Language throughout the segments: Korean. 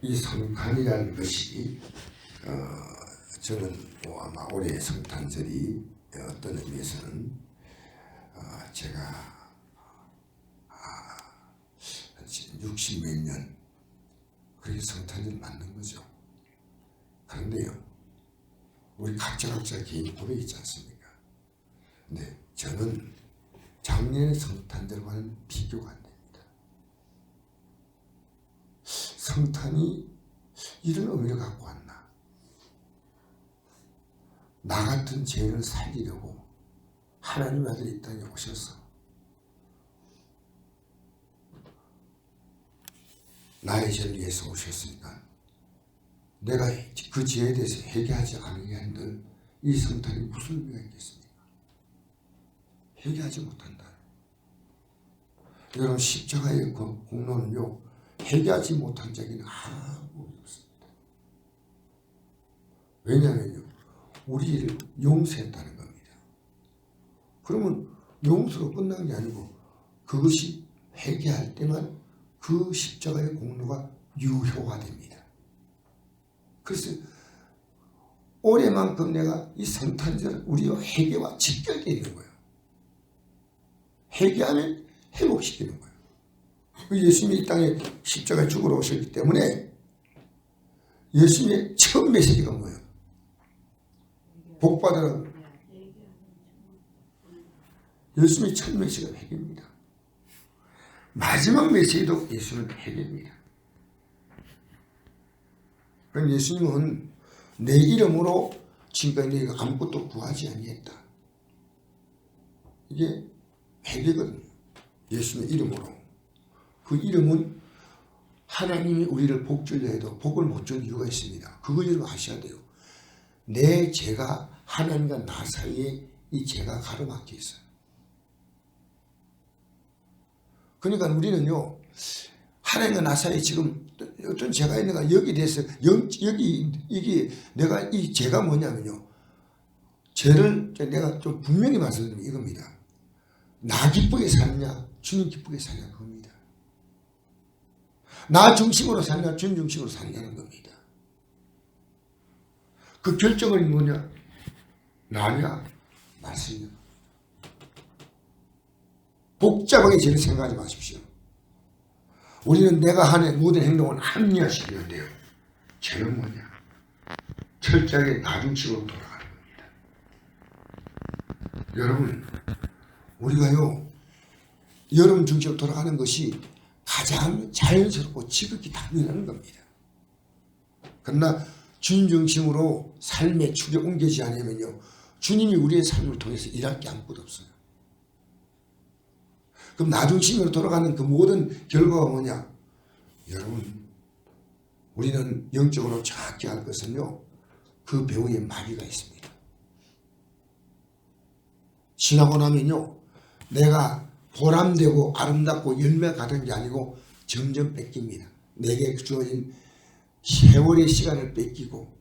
이 성탄이라는 것이 어, 저는 뭐 아마 올해 성탄절이 어떤 의미에서는 어, 제가 아, 60몇 년 그게 성탄절 맞는 거죠. 그런데요, 우리 각자 각자 개인 고백이 있지 않습니까? 근데 저는 작년의 성탄절과는 비교가 안 됩니다. 성탄이 이런 의미를 갖고 왔나? 나 같은 죄인을 살리려고 하나님 아들이 이 땅에 오셔서 나의 죄를 위해서 오셨으니까 내가 그 죄에 대해서 회개하지 한들 이 성탄이 무슨 의미가 있겠습니까? 회개하지 못한다. 여러분 십자가의 그 공로는요 회개하지 못한 자에는 아무 없습니다. 왜냐하면요 우리를 용서했다는 겁니다. 그러면 용서로 끝난 게 아니고 그것이 회개할 때만 그 십자가의 공로가 유효가 됩니다. 그래서 올해만큼 내가 이 성탄절 우리와 회개와 직결되어 있는 거예요. 회개하면 회복시키는 거예요. 그 예수님이 이 땅에 십자가에 죽으러 오셨기 때문에 예수님의 처음 메시지가 뭐예요? 복받으라. 예수님의 첫 메시지가 회개입니다. 마지막 메시지도 예수는 회개입니다. 그럼 예수님은 내 이름으로 지금까지 내가 아무것도 구하지 아니했다. 이게 회개거든요. 예수님의 이름으로. 그 이름은 하나님이 우리를 복 주려 해도 복을 못 준 이유가 있습니다. 여러분 아셔야 돼요. 내 죄가 하나님과 나 사이에 이 죄가 가로막혀 있어요. 그러니까 우리는요, 하나님과 나 사이에 지금 어떤 죄가 있는가 여기 대해서 영, 여기 이게 내가 이 죄가 뭐냐면요, 죄를 내가 좀 분명히 말씀드리면 이겁니다. 나 기쁘게 사느냐, 주님 기쁘게 사느냐 그겁니다. 나 중심으로 사느냐, 주님 중심으로 사느냐는 겁니다. 그 결정은 뭐냐? 나냐, 말씀이냐. 복잡하게 죄를 생각하지 마십시오. 우리는 내가 하는 모든 행동을 합리화시키는데요. 죄는 뭐냐? 철저하게 나중심으로 돌아가는 겁니다. 여러분, 우리가요, 여러분 중심으로 돌아가는 것이 가장 자연스럽고 지극히 당연한 겁니다. 그러나 주님 중심으로 삶의 축에 옮기지 않으면요, 주님이 우리의 삶을 통해서 일할 게 아무것도 없어요. 그럼 나 중심으로 돌아가는 그 모든 결과가 뭐냐? 여러분, 우리는 영적으로 정확히 알 것은요, 그 배우에 마비가 있습니다. 지나고 나면요, 내가 보람되고 아름답고 열매 가던 게 아니고 점점 뺏깁니다. 내게 주어진 세월의 시간을 뺏기고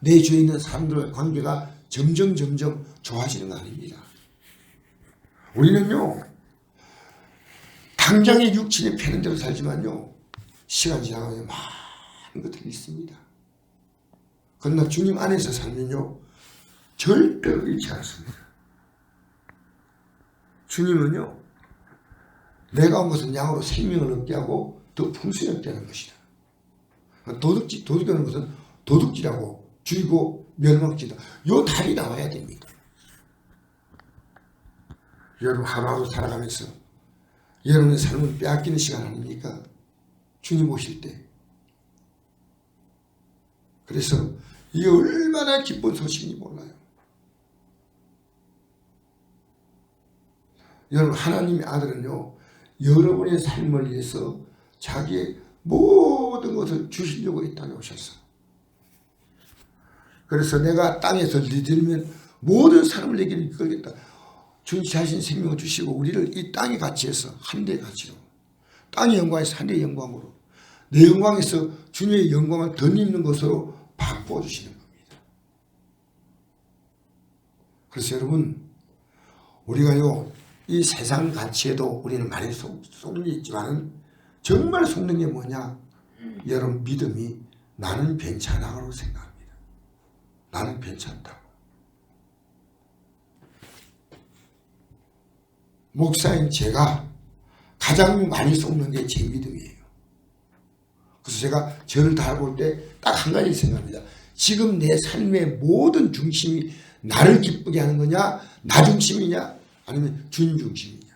내 주위에 있는 사람들과의 관계가 점점 점점 좋아지는 거 아닙니다. 우리는요 당장의 육신이 패는 대로 살지만요 시간 지나가면 많은 것들이 있습니다. 그러나 주님 안에서 살면요 절대로 잃지 않습니다. 주님은요, 내가 온 것은 양으로 생명을 얻게 하고 더 풍성히 얻게 하는 것이다. 도둑질, 도둑하는 것은 도둑질하고 죽이고 멸망치다. 요 답이 나와야 됩니다. 여러분 하루하루 살아가면서 여러분의 삶을 빼앗기는 시간 아닙니까? 주님 오실 때. 그래서 이게 얼마나 기쁜 소식인지 몰라요. 여러분 하나님의 아들은요 여러분의 삶을 위해서 자기의 모든 것을 주시려고 이 땅에 오셨어. 그래서 내가 땅에서 들면 모든 사람을 내게 이끌겠다. 주님 자신 생명을 주시고 우리를 이 땅의 가치에서 한대 가치로 땅의 영광에서 한대 영광으로 내 영광에서 주님의 영광을 덧입는 것으로 바꾸어 주시는 겁니다. 그래서 여러분 우리가요 이 세상 가치에도 우리는 많이 속, 있지만 정말 속는 게 뭐냐? 여러분 믿음이 나는 괜찮아라고 생각합니다. 나는 괜찮다고. 목사인 제가 가장 많이 속는 게 제 믿음이에요. 그래서 제가 저를 다볼 때 딱 한 가지 생각합니다. 지금 내 삶의 모든 중심이 나를 기쁘게 하는 거냐, 나 중심이냐, 아니면 준 중심이냐.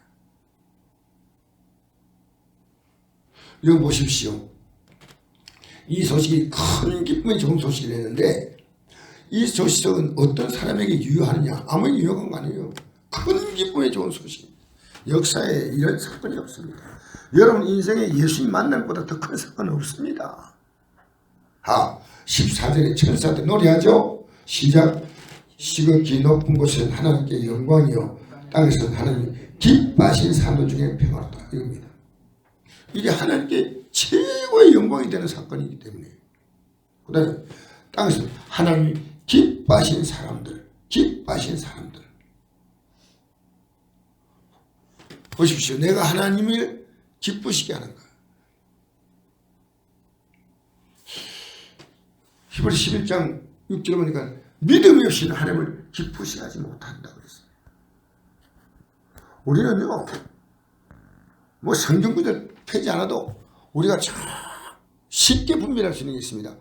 여기 보십시오. 이 소식이 큰 기쁨의 좋은 소식이 되는데 이 소식은 어떤 사람에게 유효하느냐 아무리 유효한 거 아니에요. 큰 기쁨의 좋은 소식. 역사에 이런 사건이 없습니다. 여러분 인생에 예수님 만날 것보다 더 큰 사건은 없습니다. 하 14절에 천사들 노래하죠. 시작 시극기 높은 곳은 하나님께 영광이요 땅에서는 하나님 기뻐하신 사람들 중에 평화롭다. 이겁니다. 이게 하나님께 최고의 영광이 되는 사건이기 때문에. 그 다음에 땅에서 하나님 기뻐하신 사람들 기뻐하신 사람들. 보십시오. 내가 하나님을 기쁘시게 하는 거야 히브리 11장 6절 보니까 믿음이 없이는 하나님을 기쁘시게 하지 못한다고 그랬어요 우리는요 뭐 성경 구절 펴지 않아도 우리가 참 쉽게 분별할 수 있는 게 있습니다.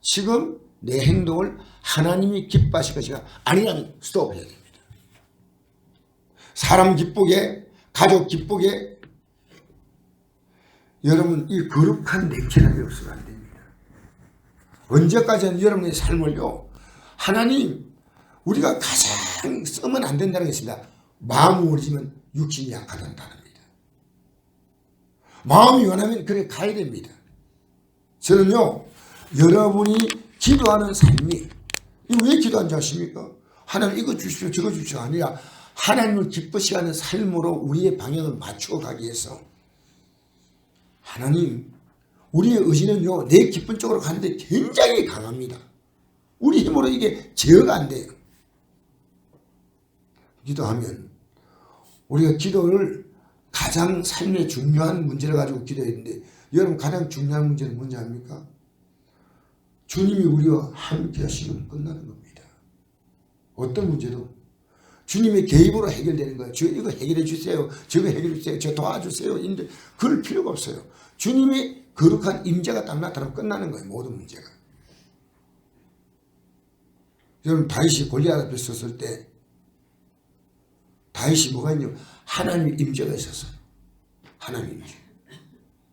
지금 내 행동을 하나님이 기뻐하실 것이가 아니라면 스톱해야 됩니다. 사람 기쁘게 가족 기쁘게 여러분 이 거룩한 냉철함이 없으면 안 됩니다. 언제까지는 여러분의 삶을요 하나님 우리가 가장 쓰면 안 된다는 게 있습니다. 마음이 어리지만 육신이 약하다는 단어입니다. 마음이 원하면 그래 가야 됩니다. 저는요 여러분이 기도하는 삶이 왜 기도하는지 아십니까? 하나님 이거 주십시오 저거 주십시오 아니라 하나님을 기쁘시 하는 삶으로 우리의 방향을 맞추어 가기 위해서 하나님 우리의 의지는요 내 기쁜 쪽으로 가는데 굉장히 강합니다. 우리 힘으로 이게 제어가 안 돼요. 기도하면 우리가 기도를 가장 삶의 중요한 문제를 가지고 기도했는데 여러분 가장 중요한 문제는 뭔지 압니까? 주님이 우리와 함께 하시면 끝나는 겁니다. 어떤 문제도 주님의 개입으로 해결되는 거예요. 저 이거 해결해 주세요. 저거 해결해 주세요. 저 도와주세요. 인데 그럴 필요가 없어요. 주님이 거룩한 임재가 딱 나타나면 끝나는 거예요. 모든 문제가. 여러분 다윗이 골리앗 앞에 섰을 때 다윗이 뭐가 있냐면 하나님의 임재가 있었어요. 하나님 임재.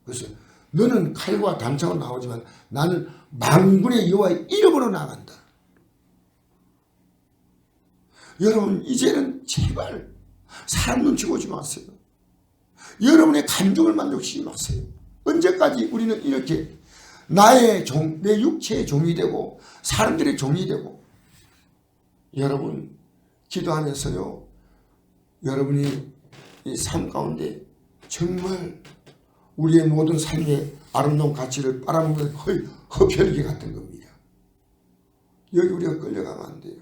그래서 너는 칼과 단창으로 나오지만 나는 만군의 여호와의 이름으로 나간다. 여러분 이제는 제발 사람 눈치 보지 마세요. 여러분의 감정을 만족시키지 마세요. 언제까지 우리는 이렇게 나의 종, 내 육체의 종이 되고 사람들의 종이 되고 여러분 기도하면서요. 여러분이 이 삶 가운데 정말 우리의 모든 삶의 아름다운 가치를 빨아먹는 허, 허별기 같은 겁니다. 여기 우리가 끌려가면 안 돼요.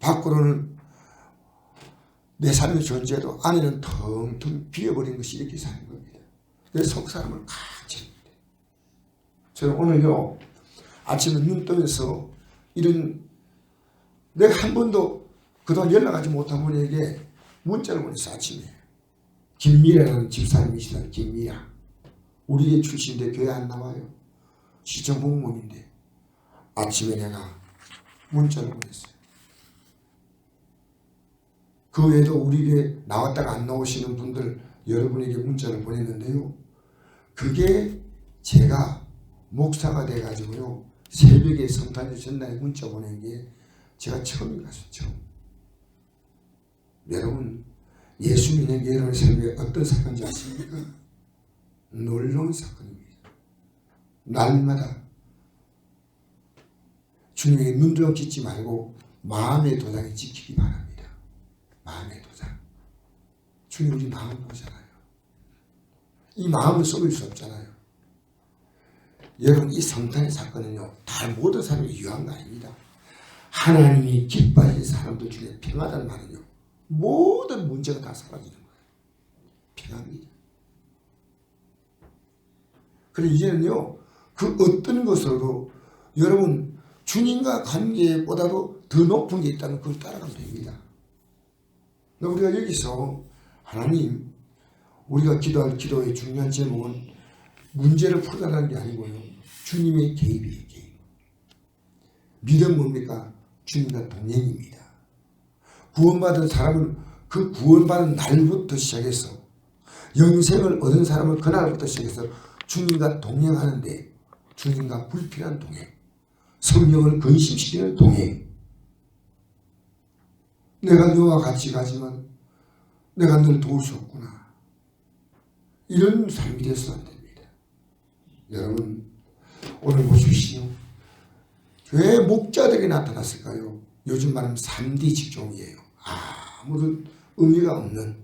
밖으로는 내 삶의 존재도 안에는 텅텅 비어버린 것이 이렇게 사는 겁니다. 내속 사람을 같이 저는 오늘요 아침에 눈 뜨면서 이런 내가 한 번도 그동안 연락하지 못한 분에게 문자를 보냈어 아침에. 김미라라는 집사님이시다 김미라 우리 출신인데 교회 안 나와요. 시청 공무원인데. 아침에 내가 문자를 보냈어요. 그 외에도 우리 교회 나왔다가 안 나오시는 분들 여러분에게 문자를 보냈는데요. 그게 제가 목사가 돼가지고요. 새벽에 성탄절 전날에 문자 보낸 게 제가 처음인 것같 처음 여러분 예수 믿는 게 여러분의 삶에 어떤 사건인지 아십니까? 놀라운 사건입니다. 날마다 주님에게 눈두렁 짓지 말고 마음의 도장에 지키기 바랍니다. 마음의 도장. 주님 우리 마음 보잖아요. 이 마음을 속일 수 없잖아요. 여러분 이 성탄의 사건은요 다 모든 사람이 유한 거 아닙니다. 하나님이 기뻐하는 사람들 중에 평하다는 말은요 모든 문제가 다 사라지는 거예요. 평안이. 그래서 이제는요, 그 어떤 것으로도 여러분 주님과 관계보다도 더 높은 게 있다면 그걸 따라가면 됩니다. 우리가 여기서 하나님, 우리가 기도할 기도의 중요한 제목은 문제를 풀어가는 게 아니고요. 주님의 개입이에요, 개입. 믿음 뭡니까? 주님과 동행입니다. 구원받은 사람은 그 구원받은 날부터 시작해서 영생을 얻은 사람은 그날부터 시작해서 주님과 동행하는데 주님과 불필요한 동행, 성령을 근심시키는 동행. 내가 너와 같이 가지만 내가 널 도울 수 없구나. 이런 삶이 돼서 안 됩니다. 여러분 오늘 보십시오. 왜 목자들이 나타났을까요? 요즘 말하면 3D 직종이에요. 아무런 의미가 없는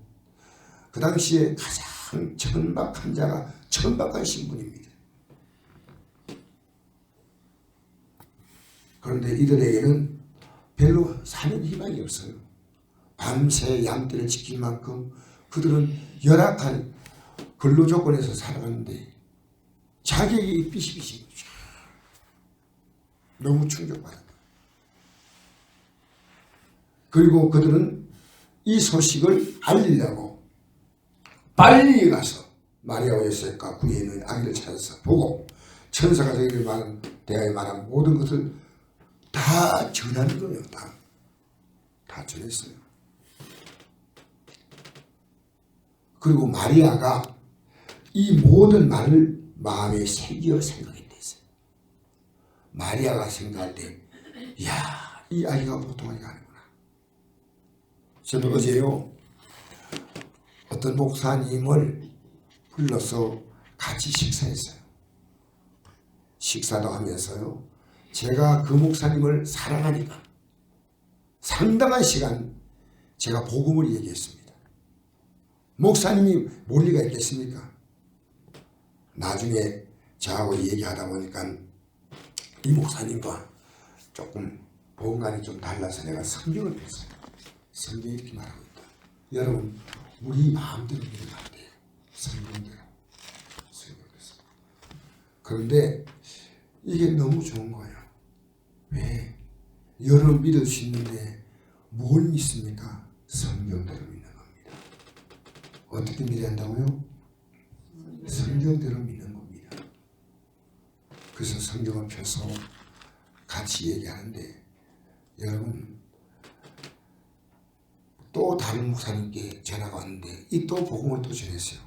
그 당시에 가장 천박한 자가 천박한 신분입니다. 그런데 이들에게는 별로 사는 희망이 없어요. 밤새 양떼를 지킬 만큼 그들은 열악한 근로 조건에서 살아가는데 자격이 삐시삐시 너무 충격받았다. 그리고 그들은 이 소식을 알리려고 빨리 가서 마리아와 요셉과 구에 있는 아기를 찾아서 보고 천사가 저희들 말한 대하에 말한 모든 것을 다 전하는 거예요. 다. 다 전했어요. 그리고 마리아가 이 모든 말을 마음에 새겨 생각했댔어요. 마리아가 생각할 때, 이야, 이 아이가 보통 아이가 아니구나. 저는 어제요, 어떤 목사님을 불러서 같이 식사했어요. 식사도 하면서요, 제가 그 목사님을 사랑하니까 상당한 시간 제가 복음을 얘기했습니다. 목사님이 모를 리가 있겠습니까? 나중에 저하고 얘기하다 보니까 이 목사님과 조금 보험관이 좀 달라서 내가 성경을 뺐어요. 성경이 있다. 여러분, 우리 마음대로 믿으면 안 돼요. 성경대로. 성경대로. 그런데 이게 너무 좋은 거예요. 왜? 여러분 믿을 수 있는데 뭘 믿습니까? 성경대로 믿는 겁니다. 어떻게 믿어야 한다고요? 성경대로 믿는 겁니다. 그래서 성경을 펴서 같이 얘기하는데 여러분 또 다른 목사님께 전화가 왔는데 이 또 복음을 또 전했어요.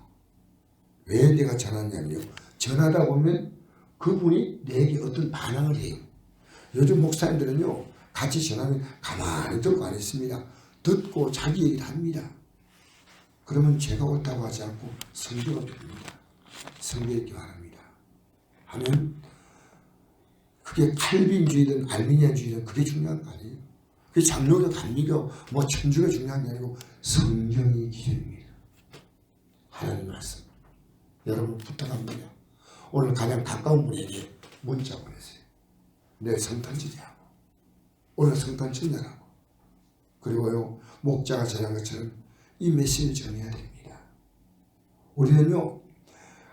왜 내가 전하냐면요. 전하다 보면 그분이 내게 어떤 반응을 해요. 요즘 목사님들은요. 같이 전하면 가만히 듣고 안 했습니다. 듣고 자기 얘기를 합니다. 그러면 제가 옳다고 하지 않고 성경을 펴니다. 성경 읽기 바랍니다. 하면 그게 칼빈주의든 알미니안주의든 그게 중요한 거 아니에요. 그게 장로교, 감리교, 뭐 천주가 중요한 게 아니고 성경이 기준입니다. 하나님 말씀. 여러분 부탁합니다. 오늘 가장 가까운 분에게 문자 보내세요. 내 성탄 지지하고 오늘 성탄 전달하고 그리고요 목자가 전한 것처럼 이 메시지를 전해야 됩니다. 우리는요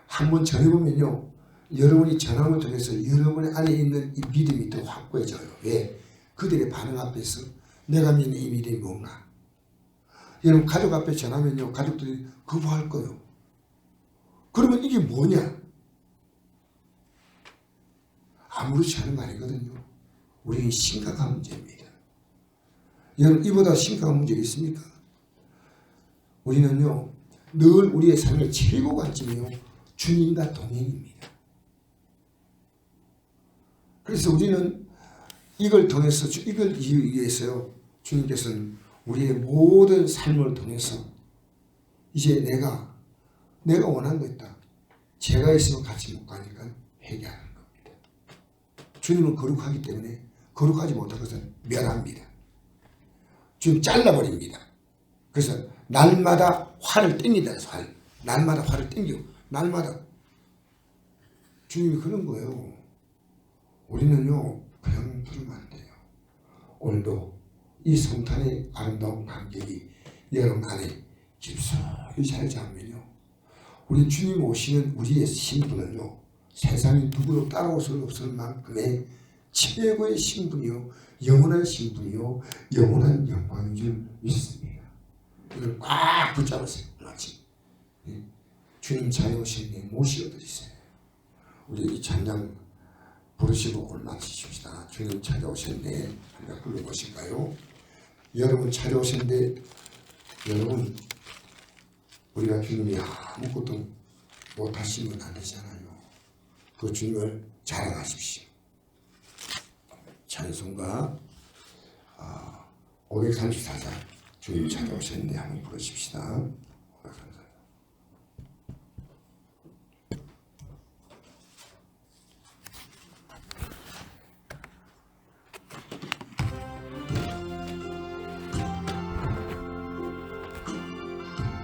한 번 전해보면요 여러분이 전함을 통해서 여러분의 안에 있는 이 믿음이 더 확고해져요. 왜? 그들의 반응 앞에서 내가 믿는 이 믿음이 뭔가 여러분 가족 앞에 전하면요 가족들이 거부할 거예요. 그러면 이게 뭐냐? 아무렇지 않은 거 아니거든요. 우리는 심각한 문제입니다. 여러분 이보다 심각한 문제가 있습니까? 우리는요 늘 우리의 삶의 최고 관점이요 주님과 동행입니다. 그래서 우리는 이걸 통해서 이걸 위해서요 주님께서는 우리의 모든 삶을 통해서 이제 내가 내가 원한 거 있다. 제가 있으면 같이 못 가니까 회개하는 겁니다. 주님은 거룩하기 때문에 거룩하지 못한 것은 멸합니다. 주님 잘라버립니다. 그래서 날마다 화를 해서 활. 날마다 화를 땡기고 날마다 주님이 그런 거예요. 우리는요 그냥 부르면 안 돼요. 오늘도 이 성탄의 아름다운 감격이 여러분 안에 깊숙이 잘 잡으면요. 우리 주님 오시는 우리의 신분을요 세상에 누구도 따라올 수 없을 만큼의 최고의 신분이요 영원한 신분이요 영원한 영광인 줄 믿습니다. 이걸 꽉 붙잡으세요. 마치 예. 주님 자녀오신 모시어 드리세요. 우리 이 찬양 부르시고 마치십시다. 주님 찾아오셨네. 한번 불러보실까요? 여러분 찾아오셨는데 여러분 우리가 주님이 아무것도 못하시면 안 되잖아요. 그 주님을 자랑하십시오. 찬송가 아, 534장 주님 찾아오셨는데 한번 부르십시다.